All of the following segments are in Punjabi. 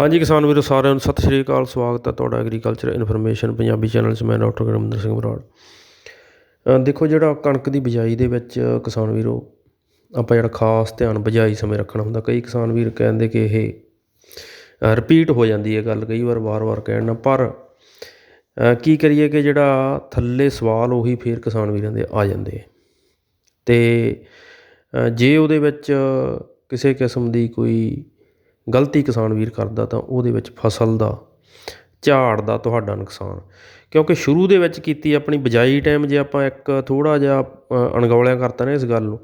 ਹਾਂਜੀ ਕਿਸਾਨ ਵੀਰੋ, ਸਾਰਿਆਂ ਨੂੰ ਸਤਿ ਸ਼੍ਰੀ ਅਕਾਲ, ਸਵਾਗਤ ਹੈ ਤੁਹਾਡਾ ਐਗਰੀਕਲਚਰ ਇਨਫੋਰਮੇਸ਼ਨ ਪੰਜਾਬੀ ਚੈਨਲ 'ਚ, ਮੈਂ ਡਾਕਟਰ ਗੁਰਮਿੰਦਰ ਸਿੰਘ ਬਰਾੜ। ਦੇਖੋ ਜਿਹੜਾ ਕਣਕ ਦੀ ਬਿਜਾਈ ਦੇ ਵਿੱਚ ਕਿਸਾਨ ਵੀਰੋ, ਆਪਾਂ ਜਿਹੜਾ ਖਾਸ ਧਿਆਨ ਬਿਜਾਈ ਸਮੇਂ ਰੱਖਣਾ ਹੁੰਦਾ, ਕਈ ਕਿਸਾਨ ਵੀਰ ਕਹਿੰਦੇ ਕਿ ਇਹ ਰਿਪੀਟ ਹੋ ਜਾਂਦੀ ਹੈ ਗੱਲ, ਕਈ ਵਾਰ ਵਾਰ-ਵਾਰ ਕਹਿਣ ਨਾਲ, ਪਰ ਕੀ ਕਰੀਏ ਕਿ ਜਿਹੜਾ ਥੱਲੇ ਸਵਾਲ ਉਹੀ ਫੇਰ ਕਿਸਾਨ ਵੀਰਾਂ ਦੇ ਆ ਜਾਂਦੇ ਆ ਤੇ ਜੇ ਉਹਦੇ ਵਿੱਚ ਕਿਸੇ ਕਿਸਮ ਦੀ ਕੋਈ ਗਲਤੀ ਕਿਸਾਨ ਵੀਰ ਕਰਦਾ ਤਾਂ ਉਹਦੇ ਵਿੱਚ ਫਸਲ ਦਾ, ਝਾੜ ਦਾ ਤੁਹਾਡਾ ਨੁਕਸਾਨ। ਕਿਉਂਕਿ ਸ਼ੁਰੂ ਦੇ ਵਿੱਚ ਕੀਤੀ ਆਪਣੀ ਬਿਜਾਈ ਟਾਈਮ ਜੇ ਆਪਾਂ ਇੱਕ ਥੋੜਾ ਜਿਹਾ ਅਣਗੌਲਿਆ ਕਰਤਾ ਨਾ ਇਸ ਗੱਲ ਨੂੰ,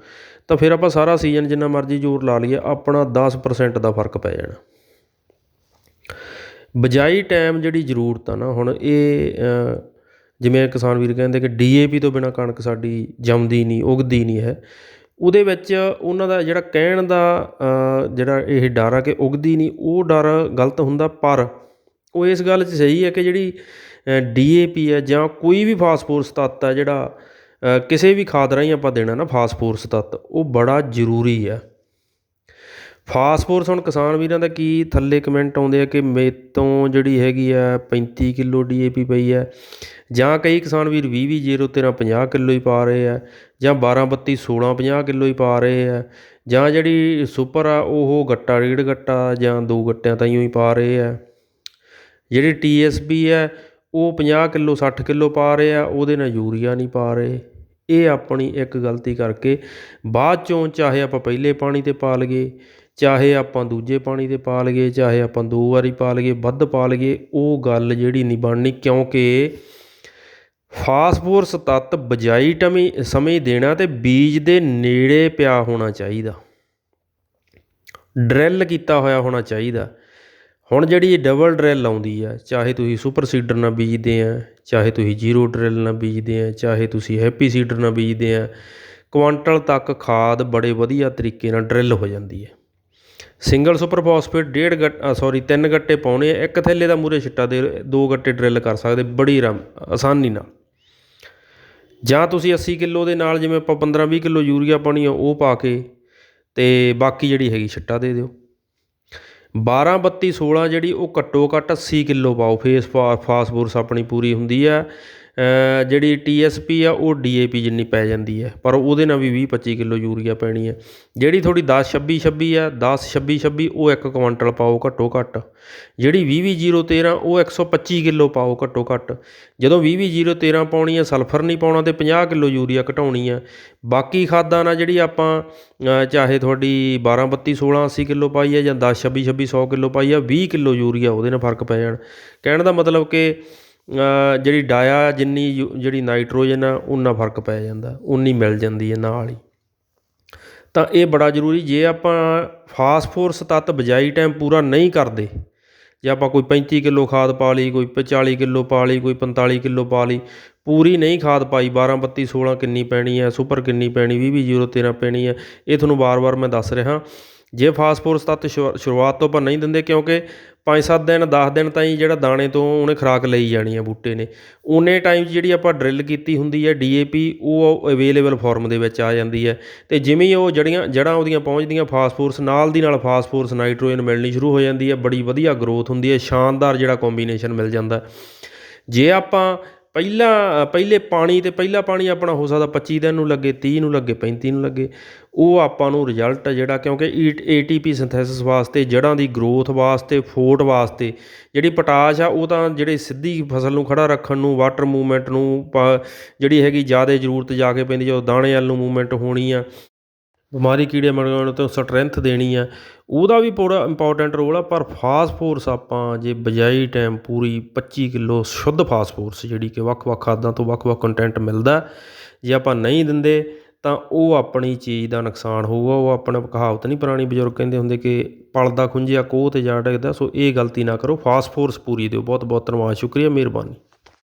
ਤਾਂ ਫਿਰ ਆਪਾਂ ਸਾਰਾ ਸੀਜ਼ਨ ਜਿੰਨਾ ਮਰਜ਼ੀ ਜ਼ੋਰ ਲਾ ਲਈਏ, ਆਪਣਾ 10% ਦਾ ਫ਼ਰਕ ਪੈ ਜਾਣਾ। ਬਿਜਾਈ ਟਾਈਮ ਜਿਹੜੀ ਜ਼ਰੂਰਤ ਆ ਨਾ, ਹੁਣ ਇਹ ਜਿਵੇਂ ਕਿਸਾਨ ਵੀਰ ਕਹਿੰਦੇ ਕਿ ਡੀਏਪੀ ਤੋਂ ਬਿਨਾ ਕਣਕ ਸਾਡੀ ਜੰਮਦੀ ਨਹੀਂ, ਉਗਦੀ ਨਹੀਂ ਹੈ। ਉਹਦੇ ਵਿੱਚ ਉਹਨਾਂ ਦਾ ਜਿਹੜਾ ਕਹਿਣ ਦਾ ਜਿਹੜਾ ਇਹ ਡਰ ਆ ਕਿ ਉਗਦੀ ਨਹੀਂ, ਉਹ ਡਰ ਗਲਤ ਹੁੰਦਾ, ਪਰ ਉਹ ਇਸ ਗੱਲ 'ਚ ਸਹੀ ਹੈ ਕਿ ਜਿਹੜੀ ਡੀ ਏ ਪੀ ਹੈ ਜਾਂ ਕੋਈ ਵੀ ਫਾਸਫੋਰਸ ਤੱਤ ਹੈ ਜਿਹੜਾ ਕਿਸੇ ਵੀ ਖਾਦ ਰਾਹੀਂ ਆਪਾਂ ਦੇਣਾ ਨਾ ਫਾਸਫੋਰਸ ਤੱਤ, ਉਹ ਬੜਾ ਜ਼ਰੂਰੀ ਹੈ। ਫਾਸਫੋਰਸ ਹੁਣ ਕਿਸਾਨ ਵੀਰਾਂ ਦਾ ਕੀ ਥੱਲੇ ਕਮੈਂਟ ਆਉਂਦੇ ਆ ਕਿ ਮੇਰੇ ਤੋਂ ਜਿਹੜੀ ਹੈਗੀ ਆ 35 ਕਿਲੋ ਪੀ ਪਈ ਹੈ ਜਾਂ ਕਈ ਕਿਸਾਨ ਵੀਰ ਵੀਹ ਵੀਹ ਜ਼ੀਰੋ 13 50 ਕਿਲੋ ਹੀ ਪਾ ਰਹੇ ਆ, ਜਾਂ 12 32 16 50 ਕਿਲੋ ਹੀ ਪਾ ਰਹੇ ਆ, ਜਾਂ ਜਿਹੜੀ ਸੁਪਰ ਆ ਉਹ ਗੱਟਾ ਡੇਢ ਗੱਟਾ, ਜਾਂ ਦੋ ਗੱਟਿਆਂ ਤਾਈਂ ਹੀ ਪਾ ਰਹੇ ਆ। ਜਿਹੜੀ ਟੀ ਐੱਸ ਪੀ ਹੈ ਉਹ 50 ਕਿਲੋ 60 ਕਿਲੋ ਪਾ ਰਹੇ ਆ, ਉਹਦੇ ਨਾਲ ਯੂਰੀਆ ਨਹੀਂ ਪਾ ਰਹੇ। ਇਹ ਆਪਣੀ ਇੱਕ ਗਲਤੀ ਕਰਕੇ ਬਾਅਦ ਚੋਂ ਚਾਹੇ ਆਪਾਂ ਪਹਿਲੇ ਪਾਣੀ ਤੇ ਪਾ ਲਈਏ ਚਾਹੇ ਆਪਾਂ ਦੂਜੇ ਪਾਣੀ ਤੇ ਪਾ ਲਈਏ, ਚਾਹੇ ਆਪਾਂ ਦੋ ਵਾਰੀ ਪਾ ਲਈਏ, ਵੱਧ ਪਾ ਲਈਏ, ਉਹ ਗੱਲ ਜਿਹੜੀ ਨਹੀਂ ਬਣਨੀ ਕਿਉਂਕਿ ਫਾਸਫੋਰਸ ਤੱਤ ਬਜਾਈ ਟਮੀ ਸਮੇਂ ਦੇਣਾ ਤੇ ਬੀਜ ਦੇ ਨੇੜੇ ਪਿਆ ਹੋਣਾ ਚਾਹੀਦਾ। ਡਰਿਲ ਕੀਤਾ ਹੋਇਆ ਹੋਣਾ ਚਾਹੀਦਾ। ਹੁਣ ਜਿਹੜੀ ਇਹ ਡਬਲ ਡਰਿਲ ਆਉਂਦੀ ਆ, ਚਾਹੇ ਤੁਸੀਂ ਸੁਪਰ ਸੀਡਰ ਨਾਲ ਬੀਜਦੇ ਆ, ਚਾਹੇ ਤੁਸੀਂ ਜ਼ੀਰੋ ਡਰਿਲ ਨਾਲ ਬੀਜਦੇ ਆ, ਚਾਹੇ ਤੁਸੀਂ ਹੈਪੀ ਸੀਡਰ ਨਾਲ ਬੀਜਦੇ ਆ, ਕੁਆਂਟਲ ਤੱਕ ਖਾਦ ਬੜੇ ਵਧੀਆ ਤਰੀਕੇ ਨਾਲ ਡਰਿਲ ਹੋ ਜਾਂਦੀ ਹੈ। ਸਿੰਗਲ ਸੁਪਰ ਫਾਸਫੇਟ, ਡੇਢ ਗੱਟ ਸੋਰੀ ਤਿੰਨ ਗੱਟੇ ਪਾਉਣੇ ਆ, ਇੱਕ ਥੈਲੇ ਦਾ ਮੂਹਰੇ ਛਿੱਟਾ ਦੇ, ਦੋ ਗੱਟੇ ਡਰਿੱਲ ਕਰ ਸਕਦੇ, ਬੜੀ ਆਰਾਮ, ਆਸਾਨੀ ਨਾਲ। ਜਾਂ ਤੁਸੀਂ 80 ਕਿਲੋ ਦੇ ਨਾਲ ਜਿਵੇਂ ਆਪਾਂ 15 20 ਕਿਲੋ ਯੂਰੀਆ ਪਾਣੀ ਆ, ਉਹ ਪਾ ਕੇ ਤੇ ਬਾਕੀ ਜਿਹੜੀ ਹੈਗੀ ਛਿੱਟਾ ਦੇ ਦਿਓ। 12 32 16 ਜਿਹੜੀ, ਉਹ ਘੱਟੋ ਘੱਟ 80 ਕਿਲੋ ਪਾਓ। ਫੇਸ ਫਾ- ਫਾਸਫੋਰਸ ਆਪਣੀ ਪੂਰੀ ਹੁੰਦੀ ਆ। ਜਿਹੜੀ ਟੀ ਜਿਹੜੀ ਪੀ ਆ, ਉਹ ਡੀ ਏ ਪੀ ਜਿੰਨੀ ਪੈ ਜਾਂਦੀ ਹੈ ਪਰ ਉਹਦੇ ਨਾਲ ਵੀ 20 25 ਕਿਲੋ ਯੂਰੀਆ ਪੈਣੀ ਹੈ ਜਿਹੜੀ ਤੁਹਾਡੀ ਦਸ ਛੱਬੀ ਛੱਬੀ ਆ, ਦਸ ਛੱਬੀ ਛੱਬੀ, ਉਹ ਇੱਕ ਕੁਆਂਟਲ ਪਾਓ ਘੱਟੋ ਘੱਟ। ਜਿਹੜੀ 20 20 0 13 ਉਹ 125 ਕਿਲੋ ਪਾਓ ਘੱਟੋ ਘੱਟ। ਜਦੋਂ 20 20 0 13 ਪਾਉਣੀ ਆ, ਸਲਫਰ ਨਹੀਂ ਪਾਉਣਾ ਤੇ 50 ਕਿਲੋ ਯੂਰੀਆ ਘਟਾਉਣੀ ਆ। ਬਾਕੀ ਖਾਦਾਂ ਨਾਲ ਜਿਹੜੀ ਆਪਾਂ ਚਾਹੇ ਤੁਹਾਡੀ 12 32 16 80 ਕਿਲੋ ਪਾਈ ਹੈ ਜਾਂ 10 26 26 100 ਕਿਲੋ ਪਾਈ ਆ 20 ਕਿਲੋ ਯੂਰੀਆ ਉਹਦੇ ਨਾਲ ਫ਼ਰਕ ਪੈ ਜਾਣ। ਕਹਿਣ ਦਾ ਮਤਲਬ ਕਿ ਜਿਹੜੀ ਡਾਇਆ ਜਿੰਨੀ ਯੂ- ਜਿਹੜੀ ਨਾਈਟ੍ਰੋਜਨ ਆ ਉਨਾ ਫ਼ਰਕ ਪੈ ਜਾਂਦਾ ਉਨੀ ਮਿਲ ਜਾਂਦੀ ਹੈ ਨਾਲ ਹੀ। ਤਾਂ ਇਹ ਬੜਾ ਜ਼ਰੂਰੀ, ਜੇ ਆਪਾਂ ਫਾਸਫੋਰਸ ਤੱਤ ਬਿਜਾਈ ਟਾਈਮ ਪੂਰਾ ਨਹੀਂ ਕਰਦੇ, ਜੇ ਆਪਾਂ ਕੋਈ 35 ਕਿਲੋ ਖਾਦ ਪਾ ਲਈ, ਕੋਈ 40 ਕਿਲੋ ਪਾ ਲਈ, ਕੋਈ 45 ਕਿਲੋ ਪਾ ਲਈ, ਪੂਰੀ ਨਹੀਂ ਖਾਦ ਪਾਈ 12 32 16 ਕਿੰਨੀ ਪੈਣੀ ਹੈ ਸੁਪਰ ਕਿੰਨੀ ਪੈਣੀ 20 20 0 13 ਪੈਣੀ ਹੈ ਇਹ ਤੁਹਾਨੂੰ ਵਾਰ-ਵਾਰ ਮੈਂ ਦੱਸ ਰਿਹਾ। ਜੇ ਫਾਸਫੋਰਸ ਤੱਤ ਸ਼ੁਰੂ- ਸ਼ੁਰੂਆਤ ਤੋਂ ਆਪਾਂ ਨਹੀਂ ਦਿੰਦੇ ਕਿਉਂਕਿ 5-7 ਦਿਨ 10 ਦਿਨ ਤਾਈਂ ਜਿਹੜਾ ਦਾਣੇ ਤੋਂ ਉਹਨੇ ਖੁਰਾਕ ਲਈ ਜਾਣੀ ਹੈ ਬੂਟੇ ਨੇ। ਉਨੇ ਟਾਈਮ 'ਚ ਜਿਹੜੀ ਆਪਾਂ ਡਰਿਲ ਕੀਤੀ ਹੁੰਦੀ ਹੈ ਡੀਏਪੀ ਉਹ ਅਵੇਲੇਬਲ ਫਾਰਮ ਦੇ ਵਿੱਚ ਆ ਜਾਂਦੀ ਹੈ ਤੇ ਜਿਵੇਂ ਉਹ ਜੜੀਆਂ, ਜੜਾਂ ਉਹਦੀਆਂ ਪਹੁੰਚਦੀਆਂ ਫਾਸਫੋਰਸ ਨਾਲ ਦੀ ਨਾਲ ਫਾਸਫੋਰਸ ਨਾਈਟ੍ਰੋਜਨ ਮਿਲਣੀ ਸ਼ੁਰੂ ਹੋ ਜਾਂਦੀ ਹੈ ਬੜੀ ਵਧੀਆ ਗਰੋਥ ਹੁੰਦੀ ਹੈ ਸ਼ਾਨਦਾਰ ਜਿਹੜਾ ਕੰਬੀਨੇਸ਼ਨ ਮਿਲ ਜਾਂਦਾ। ਜੇ ਆਪਾਂ ਪਹਿਲਾ, ਪਹਿਲੇ ਪਾਣੀ ਤੇ ਪਹਿਲਾ ਪਾਣੀ ਆਪਣਾ ਹੋ ਸਕਦਾ 25 ਦਿਨ ਨੂੰ ਲੱਗੇ 30 ਨੂੰ ਲੱਗੇ 35 ਨੂੰ ਲੱਗੇ। ਉਹ ਆਪਾਂ ਨੂੰ ਰਿਜ਼ਲਟ ਜਿਹੜਾ ਕਿਉਂਕਿ ਏਟੀਪੀ ਸਿੰਥੈਸਿਸ ਵਾਸਤੇ, ਜੜਾਂ ਦੀ ਗਰੋਥ ਵਾਸਤੇ, ਫੋਟ ਵਾਸਤੇ, ਜਿਹੜੀ ਪੋਟਾਸ਼ ਆ ਉਹ ਤਾਂ ਜਿਹੜੇ ਸਿੱਧੀ ਫਸਲ ਨੂੰ ਖੜਾ ਰੱਖਣ ਨੂੰ ਵਾਟਰ ਮੂਵਮੈਂਟ ਨੂੰ, ਪ- ਜਿਹੜੀ ਹੈਗੀ ਜ਼ਿਆਦਾ ਜ਼ਰੂਰਤ ਜਾ ਕੇ ਪੈਂਦੀ, ਜਦੋਂ ਦਾਣੇ ਵੱਲ ਨੂੰ ਮੂਵਮੈਂਟ ਹੋਣੀ ਆ। ਬਿਮਾਰੀ ਕੀੜੇ ਮਰਗਾਉਣ ਤੋਂ ਸਟਰੈਂਥ ਦੇਣੀ ਆ। ਉਹਦਾ ਵੀ ਬੜਾ ਇੰਪੋਰਟੈਂਟ ਰੋਲ ਆ, ਪਰ ਫਾਸਫੋਰਸ ਆਪਾਂ ਜੇ ਬਜਾਈ ਟਾਈਮ ਪੂਰੀ 25 ਕਿਲੋ ਸ਼ੁੱਧ ਫਾਸਫੋਰਸ ਜਿਹੜੀ ਕਿ ਵੱਖ-ਵੱਖ ਖਾਦਾਂ ਤੋਂ ਵੱਖ-ਵੱਖ ਕੰਟੈਂਟ ਮਿਲਦਾ। ਜੇ ਆਪਾਂ ਨਹੀਂ ਦਿੰਦੇ ਤਾਂ ਉਹ ਆਪਣੀ ਚੀਜ਼ ਦਾ ਨੁਕਸਾਨ ਹੋਊਗਾ। ਉਹ ਆਪਣਾ ਕਹਾਵਤ ਨਹੀਂ ਪੁਰਾਣੀ ਬਜ਼ੁਰਗ ਕਹਿੰਦੇ ਹੁੰਦੇ ਕਿ ਪਲਦਾ ਖੁੰਝਿਆ ਕੋਹ ਤੇ ਜਾ ਡਿੱਗਦਾ, ਸੋ ਇਹ ਗਲਤੀ ਨਾ ਕਰੋ। ਫਾਸਫੋਰਸ ਪੂਰੀ ਦਿਓ। ਬਹੁਤ ਬਹੁਤ ਧੰਨਵਾਦ। ਸ਼ੁਕਰੀਆ, ਮਿਹਰਬਾਨੀ।